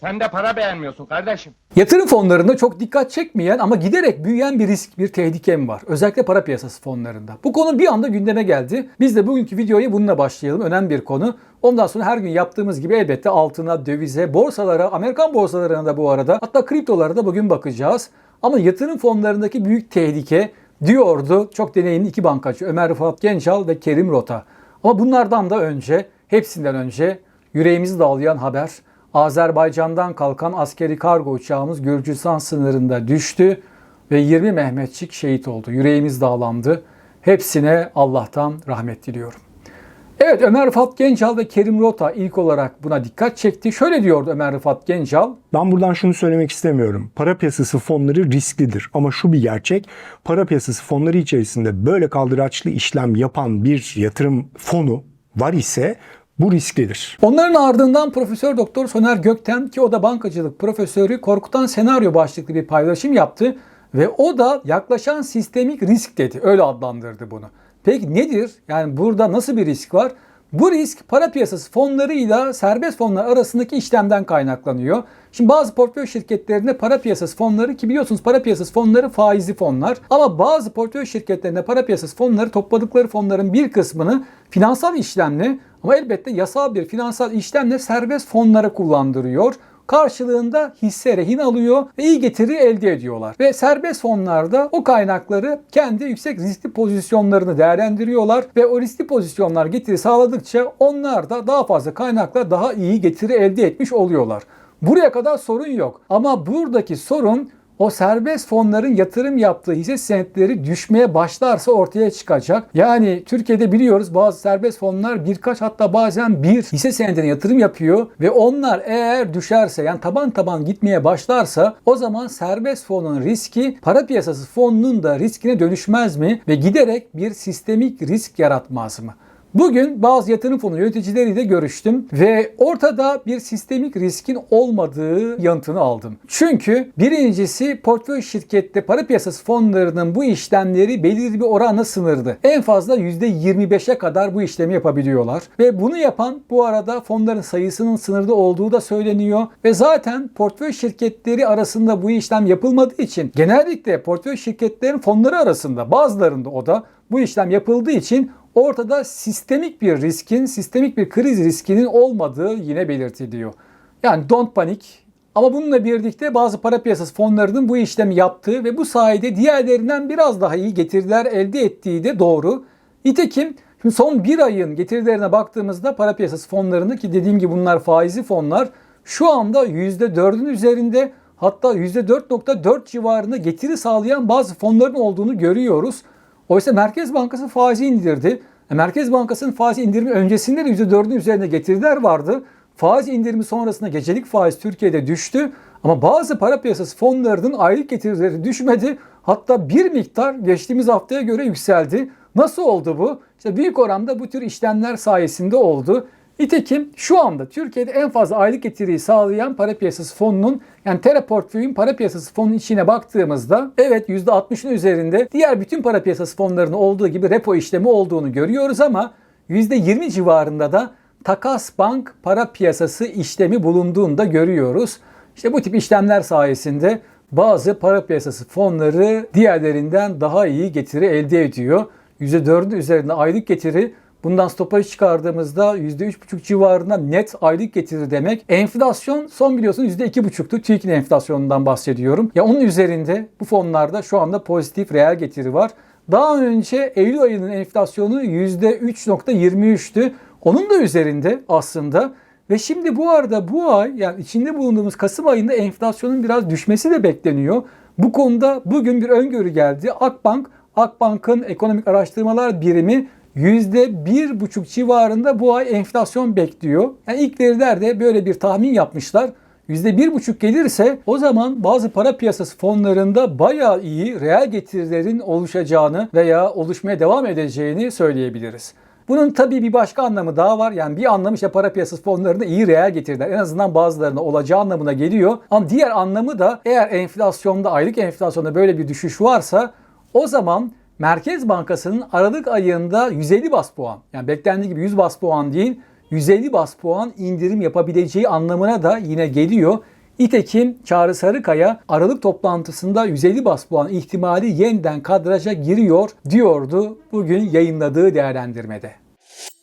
Sen de para beğenmiyorsun kardeşim. Yatırım fonlarında çok dikkat çekmeyen ama giderek büyüyen bir risk, bir tehlike mi var? Özellikle para piyasası fonlarında. Bu konu bir anda gündeme geldi. Biz de bugünkü videoyu bununla başlayalım. Önemli bir konu. Ondan sonra her gün yaptığımız gibi elbette altına, dövize, borsalara, Amerikan borsalarına da bu arada hatta kriptolara da bugün bakacağız. Ama yatırım fonlarındaki büyük tehlike diyordu çok deneyimli iki bankacı Ömer Rıfat Gençal ve Kerim Rota. Ama bunlardan da önce, hepsinden önce yüreğimizi dağlayan haber Azerbaycan'dan kalkan askeri kargo uçağımız Gürcistan sınırında düştü ve 20 Mehmetçik şehit oldu. Yüreğimiz dağlandı. Hepsine Allah'tan rahmet diliyorum. Evet Ömer Rıfat Gencal ve Kerim Rota ilk olarak buna dikkat çekti. Şöyle diyordu Ömer Rıfat Gencal. Ben buradan şunu söylemek istemiyorum. Para piyasası fonları risklidir. Ama şu bir gerçek. Para piyasası fonları içerisinde böyle kaldıraçlı işlem yapan bir yatırım fonu var ise bu risklidir. Onların ardından Profesör Doktor Soner Gökten ki o da bankacılık profesörü korkutan senaryo başlıklı bir paylaşım yaptı ve o da yaklaşan sistemik risk dedi. Öyle adlandırdı bunu. Peki nedir? Yani burada nasıl bir risk var? Bu risk para piyasası fonlarıyla serbest fonlar arasındaki işlemden kaynaklanıyor. Şimdi bazı portföy şirketlerinde para piyasası fonları ki biliyorsunuz para piyasası fonları faizli fonlar ama bazı portföy şirketlerinde para piyasası fonları topladıkları fonların bir kısmını finansal işlemle ama elbette yasal bir finansal işlemle serbest fonlara kullandırıyor. Karşılığında hisse rehin alıyor ve iyi getiri elde ediyorlar. Ve serbest fonlarda o kaynakları kendi yüksek riskli pozisyonlarını değerlendiriyorlar ve o riskli pozisyonlar getiri sağladıkça onlar da daha fazla kaynakla daha iyi getiri elde etmiş oluyorlar. Buraya kadar sorun yok. Ama buradaki sorun o serbest fonların yatırım yaptığı hisse senetleri düşmeye başlarsa ortaya çıkacak. Yani Türkiye'de biliyoruz bazı serbest fonlar birkaç hatta bazen bir hisse senedine yatırım yapıyor ve onlar eğer düşerse yani taban taban gitmeye başlarsa o zaman serbest fonun riski para piyasası fonunun da riskine dönüşmez mi ve giderek bir sistemik risk yaratmaz mı? Bugün bazı yatırım fonu yöneticileriyle görüştüm ve ortada bir sistemik riskin olmadığı yanıtını aldım. Çünkü birincisi portföy şirkette para piyasası fonlarının bu işlemleri belirli bir oranla sınırlı. En fazla %25'e kadar bu işlemi yapabiliyorlar. Ve bunu yapan bu arada fonların sayısının sınırda olduğu da söyleniyor. Ve zaten portföy şirketleri arasında bu işlem yapılmadığı için genellikle portföy şirketlerin fonları arasında bazılarında o da bu işlem yapıldığı için ortada sistemik bir riskin, sistemik bir kriz riskinin olmadığı yine belirtiliyor. Yani don't panic. Ama bununla birlikte bazı para piyasası fonlarının bu işlemi yaptığı ve bu sayede diğerlerinden biraz daha iyi getiriler elde ettiği de doğru. Nitekim şimdi son bir ayın getirilerine baktığımızda para piyasası fonlarında ki dediğim gibi bunlar faizli fonlar şu anda %4'ün üzerinde hatta %4.4 civarında getiri sağlayan bazı fonların olduğunu görüyoruz. Oysa Merkez Bankası faizi indirdi. E, Merkez Bankası'nın faiz indirimi öncesinde de %4'ün üzerinde getiriler vardı. Faiz indirimi sonrasında gecelik faiz Türkiye'de düştü. Ama bazı para piyasası fonlarının aylık getirileri düşmedi. Hatta bir miktar geçtiğimiz haftaya göre yükseldi. Nasıl oldu bu? İşte büyük oranda bu tür işlemler sayesinde oldu. Nitekim şu anda Türkiye'de en fazla aylık getiriyi sağlayan para piyasası fonunun yani Tera portföyün para piyasası fonunun içine baktığımızda evet %60'ın üzerinde diğer bütün para piyasası fonlarının olduğu gibi repo işlemi olduğunu görüyoruz ama %20 civarında da takas bank para piyasası işlemi bulunduğunu da görüyoruz. İşte bu tip işlemler sayesinde bazı para piyasası fonları diğerlerinden daha iyi getiri elde ediyor. %4'ün üzerinde aylık getiri Bundan stopaj çıkardığımızda %3,5 civarında net aylık getiri demek. Enflasyon son biliyorsunuz %2,5'tu. TÜİK'in enflasyonundan bahsediyorum. Ya onun üzerinde bu fonlarda şu anda pozitif reel getiri var. Daha önce Eylül ayının enflasyonu %3,23'tü. Onun da üzerinde aslında. Ve şimdi bu arada bu ay yani içinde bulunduğumuz Kasım ayında enflasyonun biraz düşmesi de bekleniyor. Bu konuda bugün bir öngörü geldi. Akbank, Akbank'ın ekonomik araştırmalar birimi %1,5 civarında bu ay enflasyon bekliyor. Yani ilk verilerde böyle bir tahmin yapmışlar. %1,5 gelirse o zaman bazı para piyasası fonlarında bayağı iyi reel getirilerin oluşacağını veya oluşmaya devam edeceğini söyleyebiliriz. Bunun tabii bir başka anlamı daha var. Yani bir anlamı işte para piyasası fonlarında iyi reel getiriler en azından bazılarına olacağı anlamına geliyor. Ama diğer anlamı da eğer enflasyonda aylık enflasyonda böyle bir düşüş varsa o zaman Merkez Bankası'nın Aralık ayında 150 bas puan yani beklendiği gibi 100 bas puan değil 150 bas puan indirim yapabileceği anlamına da yine geliyor. İtekim Çağrı Sarıkaya Aralık toplantısında 150 bas puan ihtimali yeniden kadraja giriyor diyordu bugün yayınladığı değerlendirmede.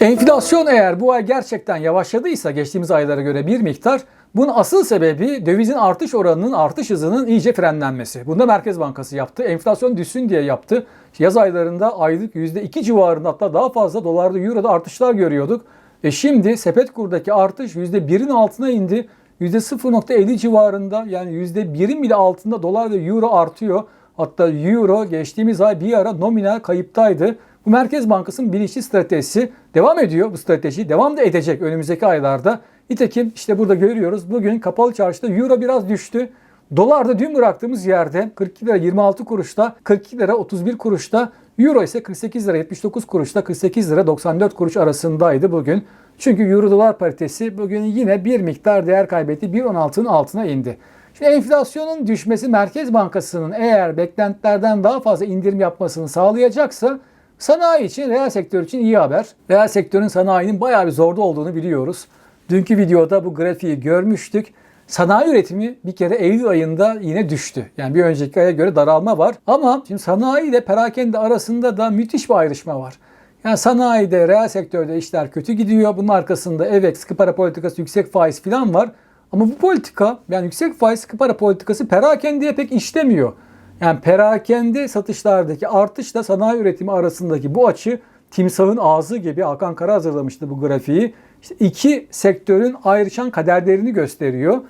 Enflasyon eğer bu ay gerçekten yavaşladıysa geçtiğimiz aylara göre bir miktar bunun asıl sebebi dövizin artış oranının artış hızının iyice frenlenmesi. Bunda Merkez Bankası yaptı. Enflasyon düşsün diye yaptı. Yaz aylarında aylık %2 civarında hatta daha fazla dolarda euroda artışlar görüyorduk. E şimdi sepet kurdaki artış %1'in altına indi. %0.50 civarında yani %1'in bile altında dolar ve euro artıyor. Hatta euro geçtiğimiz ay bir ara nominal kayıptaydı. Bu Merkez Bankası'nın bilinçli stratejisi devam ediyor. Bu strateji devam da edecek önümüzdeki aylarda. Nitekim işte burada görüyoruz. Bugün kapalı çarşıda euro biraz düştü. Dolar da dün bıraktığımız yerde 42 lira 26 kuruşta, 42 lira 31 kuruşta, euro ise 48 lira 79 kuruşta, 48 lira 94 kuruş arasındaydı bugün. Çünkü euro dolar paritesi bugün yine bir miktar değer kaybetti. 1.16'nın altına indi. Şimdi enflasyonun düşmesi Merkez Bankası'nın eğer beklentilerden daha fazla indirim yapmasını sağlayacaksa sanayi için, reel sektör için iyi haber. Reel sektörün sanayinin bayağı bir zorda olduğunu biliyoruz. Dünkü videoda bu grafiği görmüştük. Sanayi üretimi bir kere Eylül ayında yine düştü. Yani bir önceki aya göre daralma var. Ama şimdi sanayi ile perakende arasında da müthiş bir ayrışma var. Yani sanayide, reel sektörde işler kötü gidiyor. Bunun arkasında evet sıkı para politikası, yüksek faiz falan var. Ama bu politika yani yüksek faiz sıkı para politikası perakendeye pek işlemiyor. Yani perakende satışlardaki artışla sanayi üretimi arasındaki bu açı timsahın ağzı gibi Hakan Kara hazırlamıştı bu grafiği. İşte iki sektörün ayrışan kaderlerini gösteriyor.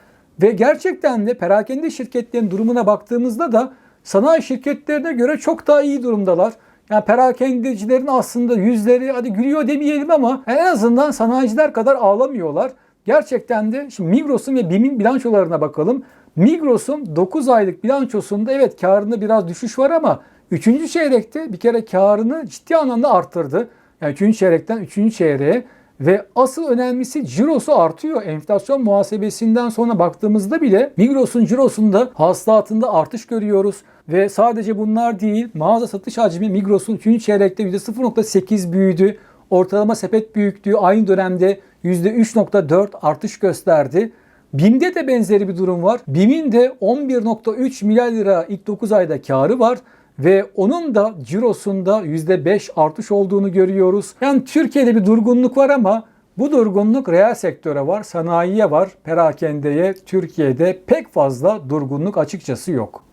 Ve gerçekten de perakende şirketlerin durumuna baktığımızda da sanayi şirketlerine göre çok daha iyi durumdalar. Yani perakendecilerin aslında yüzleri hadi gülüyor demeyelim ama en azından sanayiciler kadar ağlamıyorlar. Gerçekten de şimdi Migros'un ve BİM'in bilançolarına bakalım. Migros'un 9 aylık bilançosunda evet karında biraz düşüş var ama 3. çeyrekte bir kere karını ciddi anlamda arttırdı. Yani 3. çeyrekten 3. çeyreğe ve asıl önemlisi cirosu artıyor. Enflasyon muhasebesinden sonra baktığımızda bile Migros'un cirosunda hasılatında artış görüyoruz. Ve sadece bunlar değil mağaza satış hacmi Migros'un 3. çeyrekte %0.8 büyüdü. Ortalama sepet büyüklüğü aynı dönemde %3.4 artış gösterdi. BİM'de de benzeri bir durum var. BİM'in de 11.3 milyar lira ilk 9 ayda karı var ve onun da cirosunda %5 artış olduğunu görüyoruz. Yani Türkiye'de bir durgunluk var ama bu durgunluk reel sektöre var, sanayiye var, perakendeye Türkiye'de pek fazla durgunluk açıkçası yok.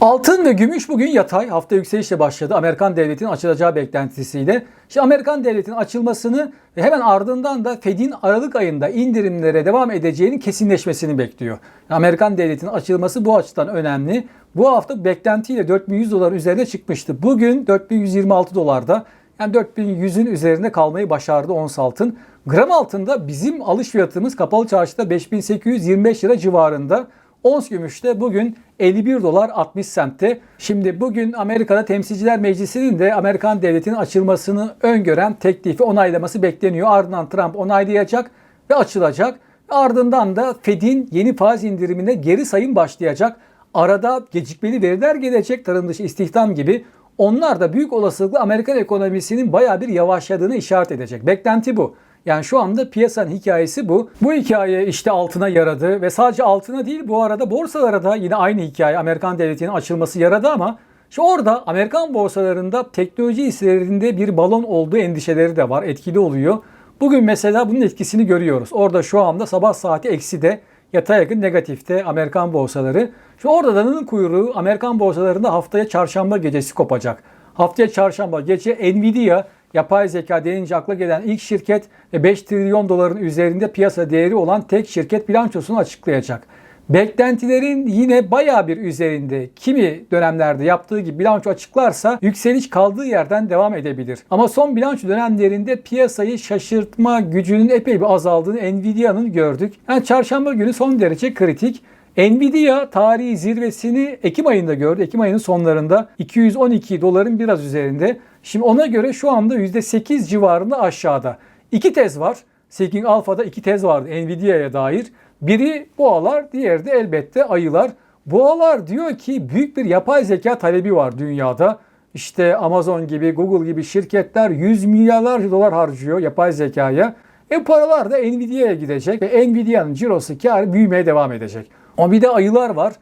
Altın ve gümüş bugün yatay. Hafta yükselişle başladı. Amerikan devletinin açılacağı beklentisiyle. Şimdi Amerikan devletinin açılmasını ve hemen ardından da Fed'in Aralık ayında indirimlere devam edeceğinin kesinleşmesini bekliyor. Amerikan devletinin açılması bu açıdan önemli. Bu hafta beklentiyle 4100 dolar üzerine çıkmıştı. Bugün 4126 dolarda. Yani 4100'ün üzerinde kalmayı başardı ons altın. Gram altında bizim alış fiyatımız kapalı çarşıda 5825 lira civarında. Ons gümüşte bugün 51 dolar 60 sentte. Şimdi bugün Amerika'da Temsilciler Meclisi'nin de Amerikan devletinin açılmasını öngören teklifi onaylaması bekleniyor. Ardından Trump onaylayacak ve açılacak. Ardından da Fed'in yeni faiz indirimine geri sayım başlayacak. Arada gecikmeli veriler gelecek tarım dışı istihdam gibi. Onlar da büyük olasılıkla Amerikan ekonomisinin baya bir yavaşladığını işaret edecek. Beklenti bu. Yani şu anda piyasanın hikayesi bu. Bu hikaye işte altına yaradı ve sadece altına değil bu arada borsalara da yine aynı hikaye Amerikan devletinin açılması yaradı ama şu orada Amerikan borsalarında teknoloji hisselerinde bir balon olduğu endişeleri de var. Etkili oluyor. Bugün mesela bunun etkisini görüyoruz. Orada şu anda sabah saati eksi de yatay yakın negatifte Amerikan borsaları. Şu orada danının kuyruğu Amerikan borsalarında haftaya çarşamba gecesi kopacak. Haftaya çarşamba gece Nvidia yapay zeka denince akla gelen ilk şirket ve 5 trilyon doların üzerinde piyasa değeri olan tek şirket bilançosunu açıklayacak. Beklentilerin yine baya bir üzerinde kimi dönemlerde yaptığı gibi bilanço açıklarsa yükseliş kaldığı yerden devam edebilir. Ama son bilanço dönemlerinde piyasayı şaşırtma gücünün epey bir azaldığını Nvidia'nın gördük. Yani çarşamba günü son derece kritik. Nvidia tarihi zirvesini Ekim ayında gördü. Ekim ayının sonlarında 212 doların biraz üzerinde. Şimdi ona göre şu anda %8 civarında aşağıda. İki tez var. Seeking Alpha'da iki tez vardı Nvidia'ya dair. Biri boğalar, diğeri de elbette ayılar. Boğalar diyor ki büyük bir yapay zeka talebi var dünyada. işte Amazon gibi, Google gibi şirketler 100 milyarlarca dolar harcıyor yapay zekaya. E paralar da Nvidia'ya gidecek ve Nvidia'nın cirosu kârı büyümeye devam edecek. Ama bir de ayılar var.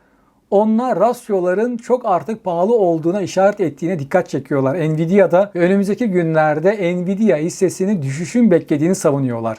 Onlar rasyoların çok artık pahalı olduğuna işaret ettiğine dikkat çekiyorlar. Nvidia'da önümüzdeki günlerde Nvidia hissesinin düşüşün beklediğini savunuyorlar.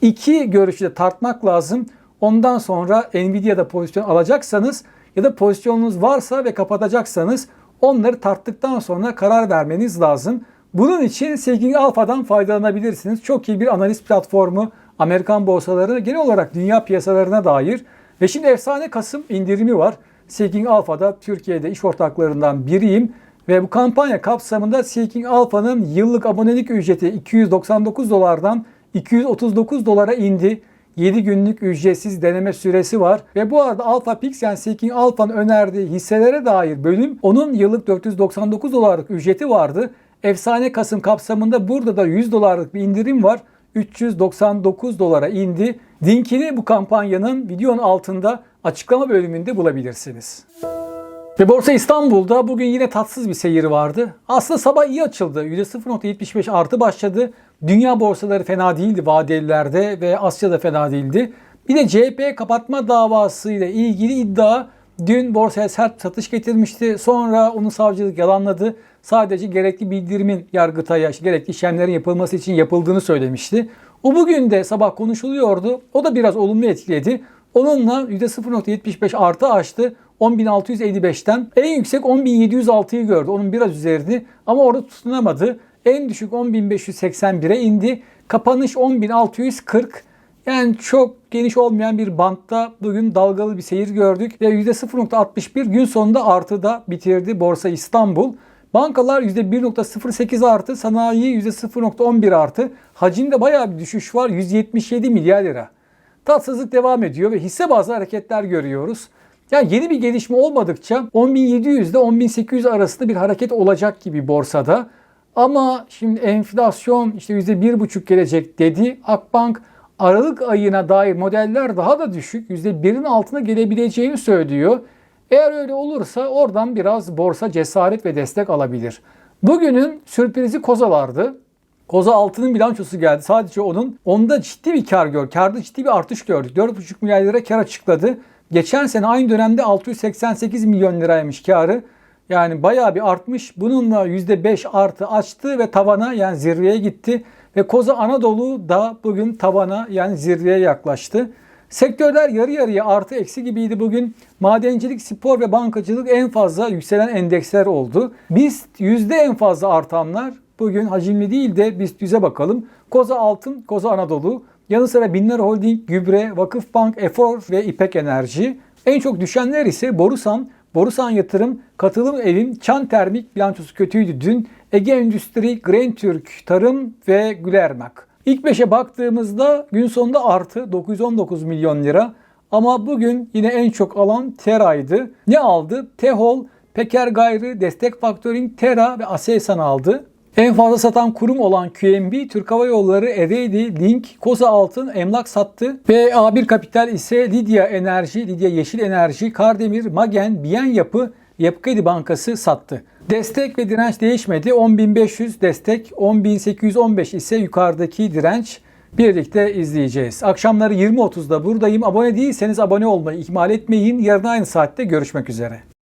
İki görüşü de tartmak lazım. Ondan sonra Nvidia'da pozisyon alacaksanız ya da pozisyonunuz varsa ve kapatacaksanız onları tarttıktan sonra karar vermeniz lazım. Bunun için Seeking Alpha'dan faydalanabilirsiniz. Çok iyi bir analiz platformu Amerikan borsaları genel olarak dünya piyasalarına dair. Ve şimdi efsane Kasım indirimi var. Seeking Alpha'da Türkiye'de iş ortaklarından biriyim. Ve bu kampanya kapsamında Seeking Alpha'nın yıllık abonelik ücreti 299 dolardan 239 dolara indi. 7 günlük ücretsiz deneme süresi var. Ve bu arada Alpha Pix yani Seeking Alpha'nın önerdiği hisselere dair bölüm onun yıllık 499 dolarlık ücreti vardı. Efsane Kasım kapsamında burada da 100 dolarlık bir indirim var. 399 dolara indi. Linkini bu kampanyanın videonun altında açıklama bölümünde bulabilirsiniz. Ve Borsa İstanbul'da bugün yine tatsız bir seyir vardı. Aslında sabah iyi açıldı. %0.75 artı başladı. Dünya borsaları fena değildi vadelilerde ve Asya'da fena değildi. Bir de CHP kapatma davası ile ilgili iddia dün borsaya sert satış getirmişti. Sonra onu savcılık yalanladı. Sadece gerekli bildirimin Yargıtay'a gerekli işlemlerin yapılması için yapıldığını söylemişti. O bugün de sabah konuşuluyordu. O da biraz olumlu etkiledi. Onunla %0.75 artı açtı. 10.655'ten en yüksek 10.706'yı gördü. Onun biraz üzerinde ama orada tutunamadı. En düşük 10.581'e indi. Kapanış 10.640. Yani çok geniş olmayan bir bantta bugün dalgalı bir seyir gördük ve %0.61 gün sonunda artıda bitirdi Borsa İstanbul. Bankalar %1.08 artı, sanayi %0.11 artı. Hacimde bayağı bir düşüş var. 177 milyar lira. Tatsızlık devam ediyor ve hisse bazı hareketler görüyoruz. Yani yeni bir gelişme olmadıkça 10.700 ile 10.800 arasında bir hareket olacak gibi borsada. Ama şimdi enflasyon işte %1,5 gelecek dedi. Akbank Aralık ayına dair modeller daha da düşük. %1'in altına gelebileceğini söylüyor. Eğer öyle olursa oradan biraz borsa cesaret ve destek alabilir. Bugünün sürprizi kozalardı. Koza altının bilançosu geldi. Sadece onun onda ciddi bir kar gör. Karda ciddi bir artış gördük. 4,5 milyar lira kar açıkladı. Geçen sene aynı dönemde 688 milyon liraymış karı. Yani bayağı bir artmış. Bununla %5 artı açtı ve tavana yani zirveye gitti. Ve Koza Anadolu da bugün tavana yani zirveye yaklaştı. Sektörler yarı yarıya artı eksi gibiydi bugün. Madencilik, spor ve bankacılık en fazla yükselen endeksler oldu. BIST yüzde en fazla artanlar. Bugün hacimli değil de BIST 100'e bakalım. Koza Altın, Koza Anadolu. Yanı sıra Binler Holding, Gübre, Vakıfbank, Efor ve İpek Enerji. En çok düşenler ise Borusan, Borusan Yatırım, Katılım Evim, Çan Termik bilançosu kötüydü dün. Ege Endüstri, Grain Türk, Tarım ve Gülermak. İlk 5'e baktığımızda gün sonunda artı 919 milyon lira. Ama bugün yine en çok alan Tera'ydı. Ne aldı? Tehol, Peker Gayrı, Destek Factoring, Tera ve Aselsan aldı. En fazla satan kurum olan QNB, Türk Hava Yolları, Ereğli, Link, Koza Altın, Emlak sattı. Ve A1 Kapital ise Lidya Enerji, Lidya Yeşil Enerji, Kardemir, Magen, Biyen Yapı, Yapı Kredi Bankası sattı. Destek ve direnç değişmedi. 10.500 destek, 10.815 ise yukarıdaki direnç. Birlikte izleyeceğiz. Akşamları 20.30'da buradayım. Abone değilseniz abone olmayı ihmal etmeyin. Yarın aynı saatte görüşmek üzere.